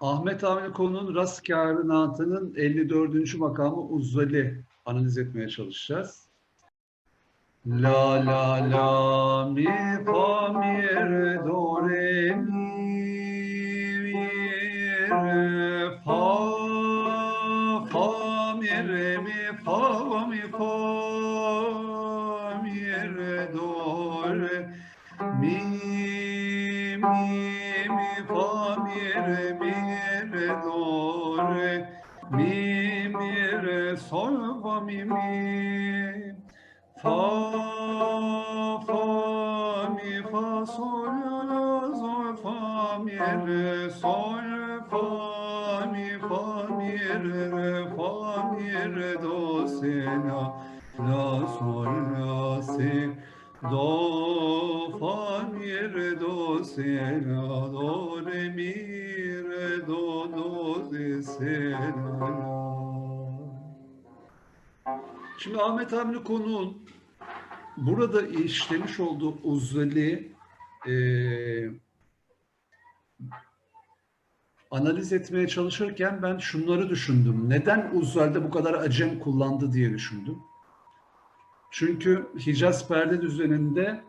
Ahmet Avni Konu'nun Rast Kârınatı'nın 54. makamı Uzzali analiz etmeye çalışacağız. La la la mi fa mi re do re mi mi re sol fa mi fa mi re re fa mi re do se la la sol la si do fa mi re do se la do re mi re do do re se la la. Şimdi Ahmet Hamdi Konuğ'un burada işlemiş olduğu uzali eee analiz etmeye çalışırken ben şunları düşündüm. Neden uzalde bu kadar acem kullandı diye düşündüm. Çünkü Hicaz perde düzeninde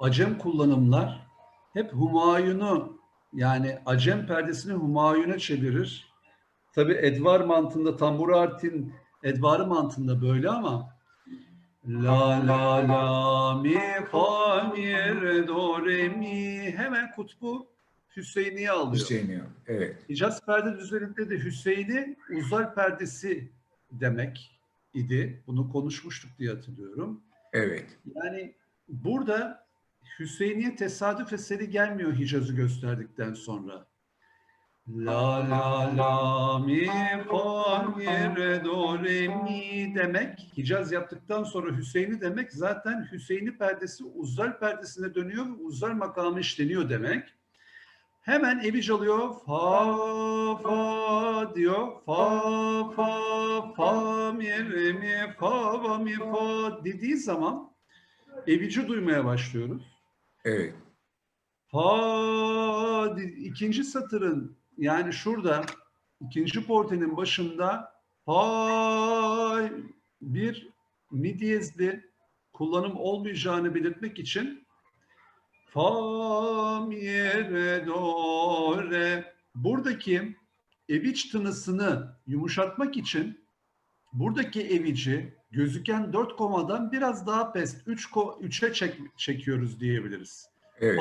acem kullanımlar hep Humayun'u yani acem perdesini Humayun'a çevirir. Tabi Edvar mantığında tambur artin Edvarı mantığında böyle ama La la la mi fa mi re do re mi hemen kutbu Hüseyin'i alıyor. Hüseyin'i. Evet. Hicaz perde düzeninde de Hüseyin'i uzay perdesi demek idi. Bunu konuşmuştuk diye hatırlıyorum. Evet. Yani burada Hüseyin'e tesadüf eseri gelmiyor Hicaz'ı gösterdikten sonra. La la la mi fa mi re do re mi demek Hicaz yaptıktan sonra Hüseyin'i demek zaten Hüseyin'i perdesi uzay perdesine dönüyor ve uzay makamı işleniyor demek. Hemen evi çalıyor. Fa fa diyor. Fa fa fa mi re mi fa va mi fa dediği zaman evici duymaya başlıyoruz. Evet. Fa ikinci satırın yani şurada ikinci portenin başında fa bir mi diyezli kullanım olmayacağını belirtmek için fa mi re do re buradaki eviç tınısını yumuşatmak için buradaki evici gözüken dört komadan biraz daha pes 3 ko 3'e çek, çekiyoruz diyebiliriz. Evet.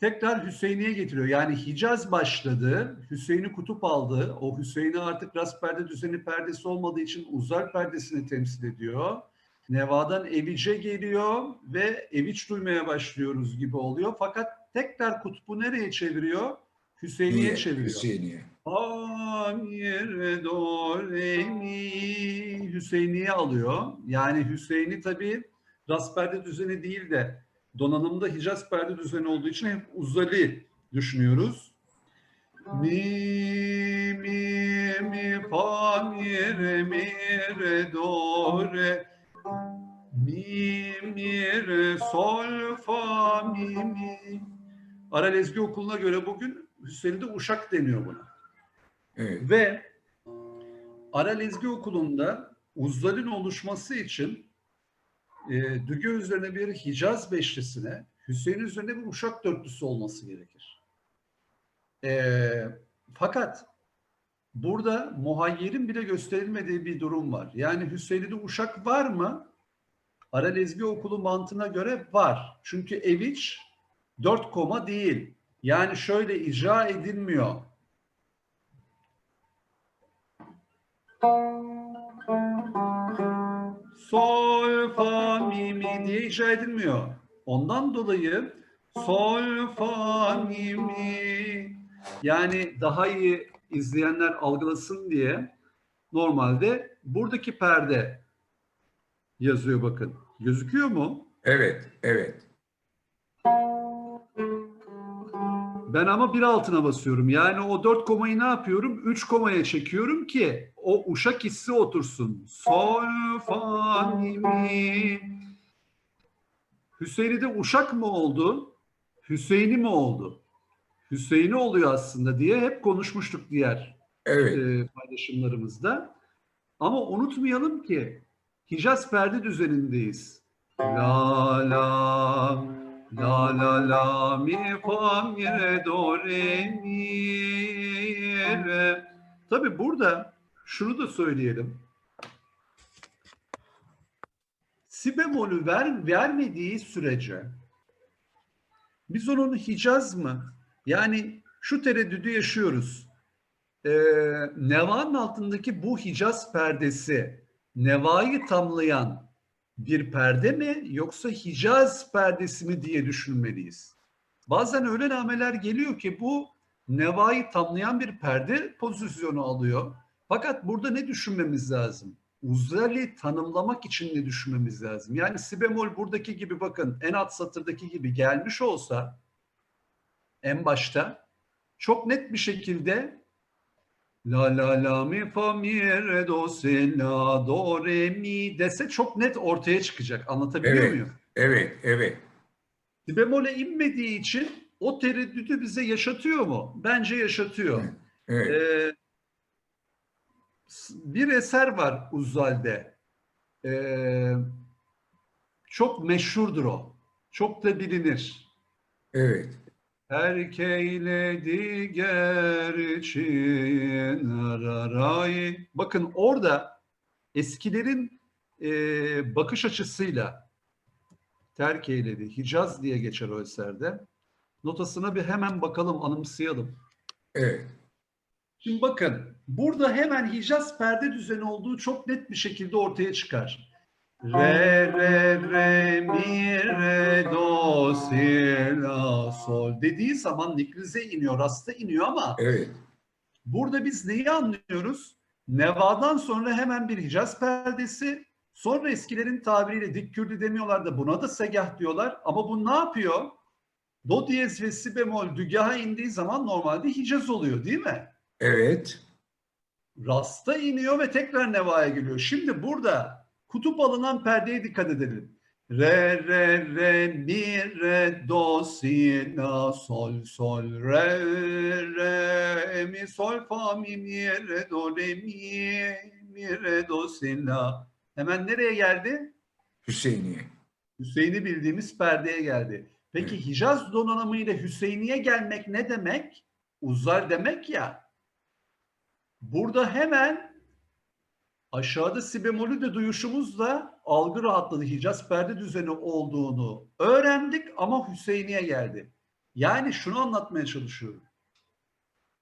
Tekrar Hüseyin'e getiriyor. Yani Hicaz başladı. Hüseyin'i kutup aldı. O Hüseyin'i artık ras perde düzeni perdesi olmadığı için uzay perdesini temsil ediyor. Neva'dan Evice geliyor ve Eviç duymaya başlıyoruz gibi oluyor. Fakat tekrar kutbu nereye çeviriyor? Hüseyin'e Niye? çeviriyor. Hüseyin'iye. Fa, mi, do, mi. Hüseyin'i alıyor. Yani Hüseyin'i tabii ras perde düzeni değil de donanımda Hicaz perde düzeni olduğu için hep uzali düşünüyoruz. Mi, mi, mi, fa, mi, re, mi, re, do, re. Mi, mi, re, sol, fa, mi, mi. Ara Lezgi Okulu'na göre bugün Hüseyin'de uşak deniyor buna. Evet. Ve Ara Lezgi Okulu'nda uzzalin oluşması için e, Düge üzerine bir Hicaz beşlisine, Hüseyin üzerine bir uşak dörtlüsü olması gerekir. E, fakat burada muhayyerin bile gösterilmediği bir durum var. Yani Hüseyin'de uşak var mı? Ara Lezgi Okulu mantığına göre var. Çünkü Eviç dört koma değil. Yani şöyle icra edilmiyor. Sol fa mi mi diye icra edilmiyor. Ondan dolayı sol fa mi mi yani daha iyi izleyenler algılasın diye normalde buradaki perde yazıyor bakın. Gözüküyor mu? Evet. Evet. Ben ama bir altına basıyorum. Yani o dört komayı ne yapıyorum? Üç komaya çekiyorum ki o uşak hissi otursun. Sol, fa, mi. Hüseyin'i de Uşak mı oldu? Hüseyin'i mi oldu? Hüseyin'i oluyor aslında diye hep konuşmuştuk diğer Evet. e, paylaşımlarımızda. Ama unutmayalım ki Hicaz perde düzenindeyiz. La la la la la mi fa mi re do re mi re. Tabii burada şunu da söyleyelim. Si bemolü ver, vermediği sürece biz onun Hicaz mı? Yani şu tereddüdü yaşıyoruz e, Neva'nın altındaki bu Hicaz perdesi Neva'yı tamlayan bir perde mi yoksa Hicaz perdesi mi diye düşünmeliyiz. Bazen öyle nameler geliyor ki bu Neva'yı tamlayan bir perde pozisyonu alıyor. Fakat burada ne düşünmemiz lazım? Uzali tanımlamak için ne düşünmemiz lazım? Yani si bemol buradaki gibi bakın en alt satırdaki gibi gelmiş olsa en başta çok net bir şekilde La la la mi fa mi re do si la do re mi dese çok net ortaya çıkacak. Anlatabiliyor Evet. muyum? Evet. Evet. Si bemole inmediği için o tereddütü bize yaşatıyor mu? Bence yaşatıyor. Evet. Ee, bir eser var Uzzal'de. Ee, çok meşhurdur o. Çok da bilinir. Evet. Erkeyledi gerçin araray. Bakın orada eskilerin e, bakış açısıyla terk eyledi. Hicaz diye geçer o eserde. Notasına bir hemen bakalım, anımsayalım. Evet. Şimdi bakın burada hemen Hicaz perde düzeni olduğu çok net bir şekilde ortaya çıkar. Re re re mi re do si la sol dediği zaman nikrize iniyor, rasta iniyor ama Evet. burada biz neyi anlıyoruz? Neva'dan sonra hemen bir Hicaz perdesi, sonra eskilerin tabiriyle dik kürdü demiyorlar da buna da segah diyorlar ama bu ne yapıyor? Do diyez ve si bemol dügaha indiği zaman normalde Hicaz oluyor değil mi? Evet. Rasta iniyor ve tekrar nevaya geliyor. Şimdi burada kutup alınan perdeye dikkat edelim. Re re re mi re do si la sol sol re re mi sol fa mi mi re do re mi mi re do si la. Hemen nereye geldi? Hüseyiniye. Hüseyin'i bildiğimiz perdeye geldi. Peki Evet. Hicaz donanımıyla Hüseyin'e gelmek ne demek? Uzar demek ya. Burada hemen aşağıda si bemolü de duyuşumuzla algı rahatladı. Hicaz perde düzeni olduğunu öğrendik ama Hüseyin'e geldi. Yani şunu anlatmaya çalışıyorum.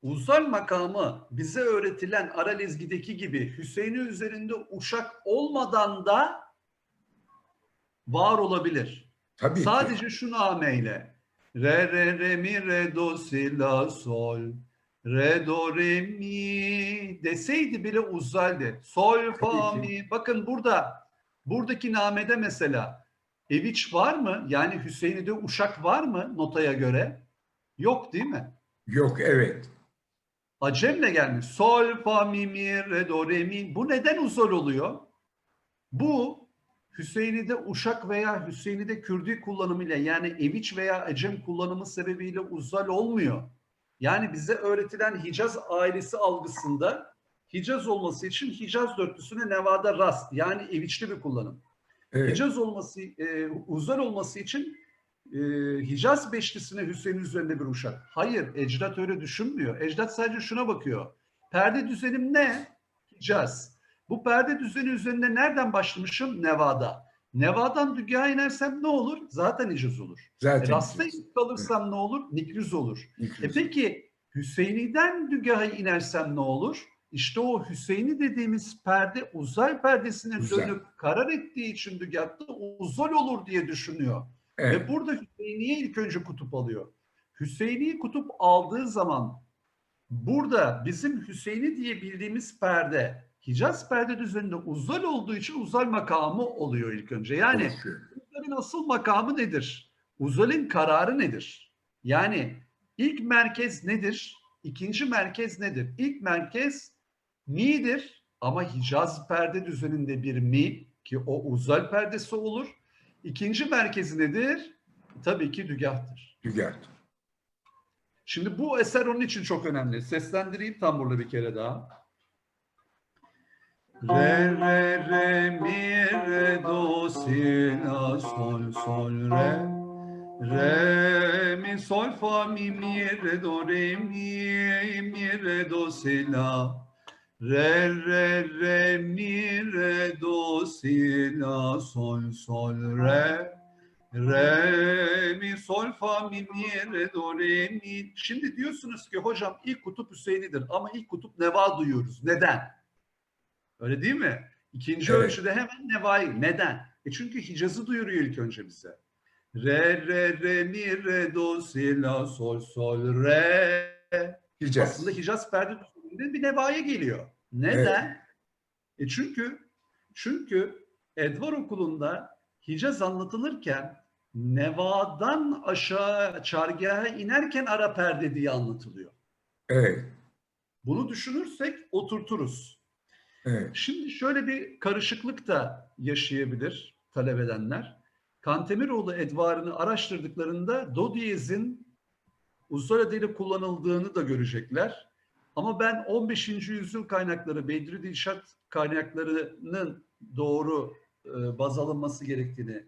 Uzal makamı bize öğretilen Aralezgi'deki gibi Hüseyin'i üzerinde uşak olmadan da var olabilir. Tabii ki. Sadece şu nameyle. Re re re mi re do si la sol. Re do re mi deseydi bile uzaldi. Sol fa mi. Bakın burada buradaki namede mesela Eviç var mı? Yani Hüseyin'de uşak var mı notaya göre? Yok değil mi? Yok. Evet. Acemle gelmiş. Sol, fa, mi, mi, re, do, re, mi. Bu neden uzal oluyor? Bu Hüseyin'de Uşak veya Hüseyin'de Kürdi kullanımıyla yani Eviç veya Acem kullanımı sebebiyle uzal olmuyor. Yani bize öğretilen Hicaz ailesi algısında Hicaz olması için Hicaz dörtlüsüne Nevada rast yani Eviçli bir kullanım. Evet. Hicaz olması, e, uzal olması için e, Hicaz beşlisine Hüseyin üzerinde bir uşak. Hayır, Ecdat öyle düşünmüyor. Ecdat sadece şuna bakıyor. Perde düzenim ne? Hicaz. Bu perde düzeni üzerinde nereden başlamışım? Nevada. Neva'dan Dügah'a inersem ne olur? Zaten Hicaz olur. E, Zaten. Rasta kalırsam ne olur? Nikriz olur. E İkimiz. peki Hüseyin'den Dügah'a inersem ne olur? İşte o Hüseyin'i dediğimiz perde uzay perdesine Uzay. dönüp karar ettiği için Dügah'ta uzay olur diye düşünüyor. Evet. Ve burada Hüseyin'iye ilk önce kutup alıyor. Hüseyin'i kutup aldığı zaman burada bizim Hüseyin'i diye bildiğimiz perde Hicaz perde düzeninde uzal olduğu için uzal makamı oluyor ilk önce. Yani. Uzal'in asıl makamı nedir? Uzal'in kararı nedir? Yani ilk merkez nedir? İkinci merkez nedir? İlk merkez mi'dir ama Hicaz perde düzeninde bir mi ki o uzal perdesi olur. İkinci merkezi nedir? Tabii ki dügahtır. Dügart. Şimdi bu eser onun için çok önemli. Seslendireyim tamburla bir kere daha. Re re re mi re do si la sol sol re re mi sol fa mi mi re do re mi mi re do si la re re re mi re do si la sol sol re Re, mi, sol, fa, mi, mi, re, do, re, mi. Şimdi diyorsunuz ki hocam ilk kutup Hüseyin'idir ama ilk kutup Neva duyuyoruz. Neden? Öyle değil mi? İkinci Evet. ölçüde hemen Neva'yı. Neden? E çünkü Hicaz'ı duyuruyor ilk önce bize. Re, re, re, mi, re, do, si, la, sol, sol, re. Hicaz. Aslında Hicaz perde düzeninde bir Neva'ya geliyor. Neden? E çünkü çünkü Edvar okulunda Hicaz anlatılırken Neva'dan aşağı çargaha inerken ara perde diye anlatılıyor. Evet. Bunu düşünürsek oturturuz. Şimdi şöyle bir karışıklık da yaşayabilir talep edenler. Kantemiroğlu Edvar'ını araştırdıklarında do diyezin ulusal adıyla kullanıldığını da görecekler. Ama ben 15. yüzyıl kaynakları, Bedri Dilşat kaynaklarının doğru e, baz alınması gerektiğini,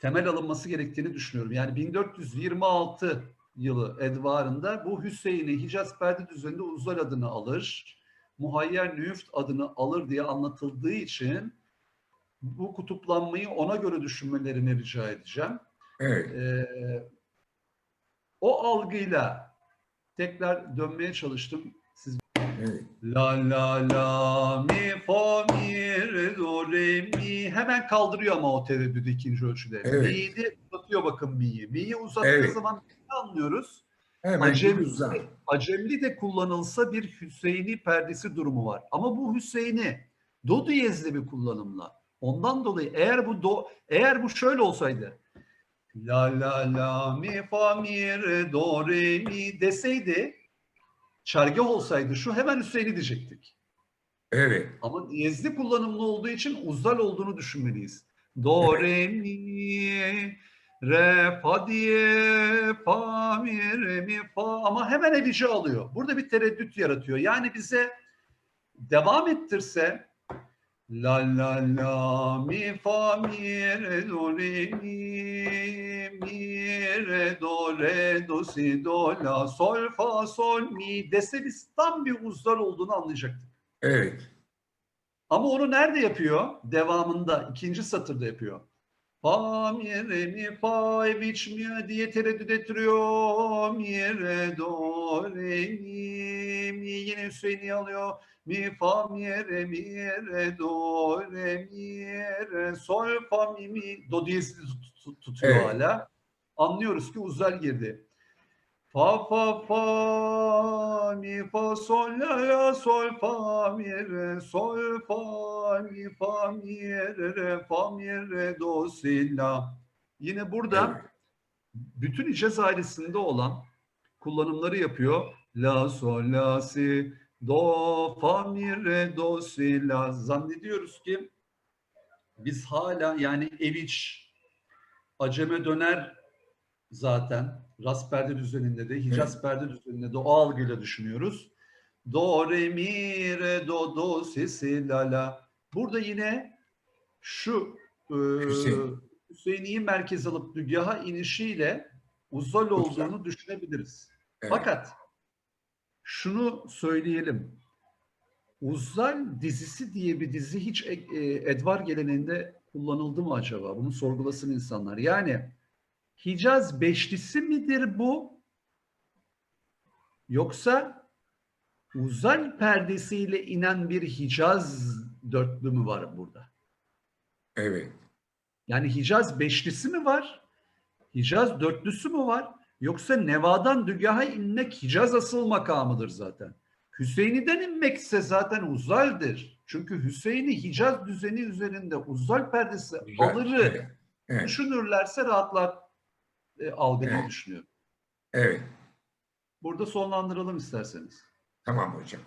temel alınması gerektiğini düşünüyorum. Yani 1426 yılı Edvar'ında bu Hüseyin'i Hicaz perde düzeninde Uzal adını alır. Muhayyer Nüft adını alır diye anlatıldığı için bu kutuplanmayı ona göre düşünmelerini rica edeceğim. Evet. Ee, o algıyla tekrar dönmeye çalıştım. Siz Evet. la la la mi fa mi re do re mi hemen kaldırıyor ama o tereddüdü ikinci ölçüde. Evet. Mi'yi de uzatıyor bakın mi'yi. Mi'yi uzattığı Evet. zaman ne anlıyoruz? Hemen Acem- bir uzan. Acemli de kullanılsa bir Hüseyini perdesi durumu var. Ama bu Hüseyini do diyezli bir kullanımla. Ondan dolayı eğer bu do eğer bu şöyle olsaydı la la la mi fa mi re do re mi deseydi çargah olsaydı şu hemen Hüseyini diyecektik. Evet. Ama diyezli kullanımlı olduğu için uzal olduğunu düşünmeliyiz. Do, re, mi, re, fa diye, fa, mi, re, mi, fa ama hemen elici alıyor. Burada bir tereddüt yaratıyor. Yani bize devam ettirse la la la mi fa mi re do re mi mi re do re do si do la sol fa sol mi dese biz tam bir uzal olduğunu anlayacaktık. Evet. Ama onu nerede yapıyor? Devamında ikinci satırda yapıyor. Fa mi re mi fa eviç mi diye tereddüt ettiriyor. Mi re do re mi mi yine Hüseyin'i alıyor. Mi fa mi re mi re do re mi re sol fa mi mi do tut- tutuyor Evet. hala. Anlıyoruz ki uzal girdi. Fa fa fa mi fa sol la la sol fa mi re sol fa mi fa mi re re fa mi re do si la. Yine burada Evet. bütün icaz ailesinde olan kullanımları yapıyor. La sol la si do fa mi re do si la. Zannediyoruz ki biz hala yani eviç aceme döner zaten ras perde düzeninde de Hicaz perde düzeninde de o algıyla düşünüyoruz. Do re mi re do do si si la la. Burada yine şu e, Hüseyin. Hüseyin'i merkez alıp dügaha inişiyle uzal olduğunu düşünebiliriz. Evet. Fakat şunu söyleyelim. Uzal dizisi diye bir dizi hiç e, Edvar geleneğinde kullanıldı mı acaba? Bunu sorgulasın insanlar. Yani Hicaz beşlisi midir bu? Yoksa uzal perdesiyle inen bir Hicaz dörtlü mü var burada? Evet. Yani Hicaz beşlisi mi var? Hicaz dörtlüsü mü var? Yoksa Neva'dan Dügaha inmek Hicaz asıl makamıdır zaten. Hüseyin'den inmekse zaten uzaldir. Çünkü Hüseyin'i Hicaz düzeni üzerinde uzal perdesi Güzel. alırı Evet. Evet. düşünürlerse rahatlar e, algılayı Evet. düşünüyorum. Evet. Burada sonlandıralım isterseniz. Tamam hocam.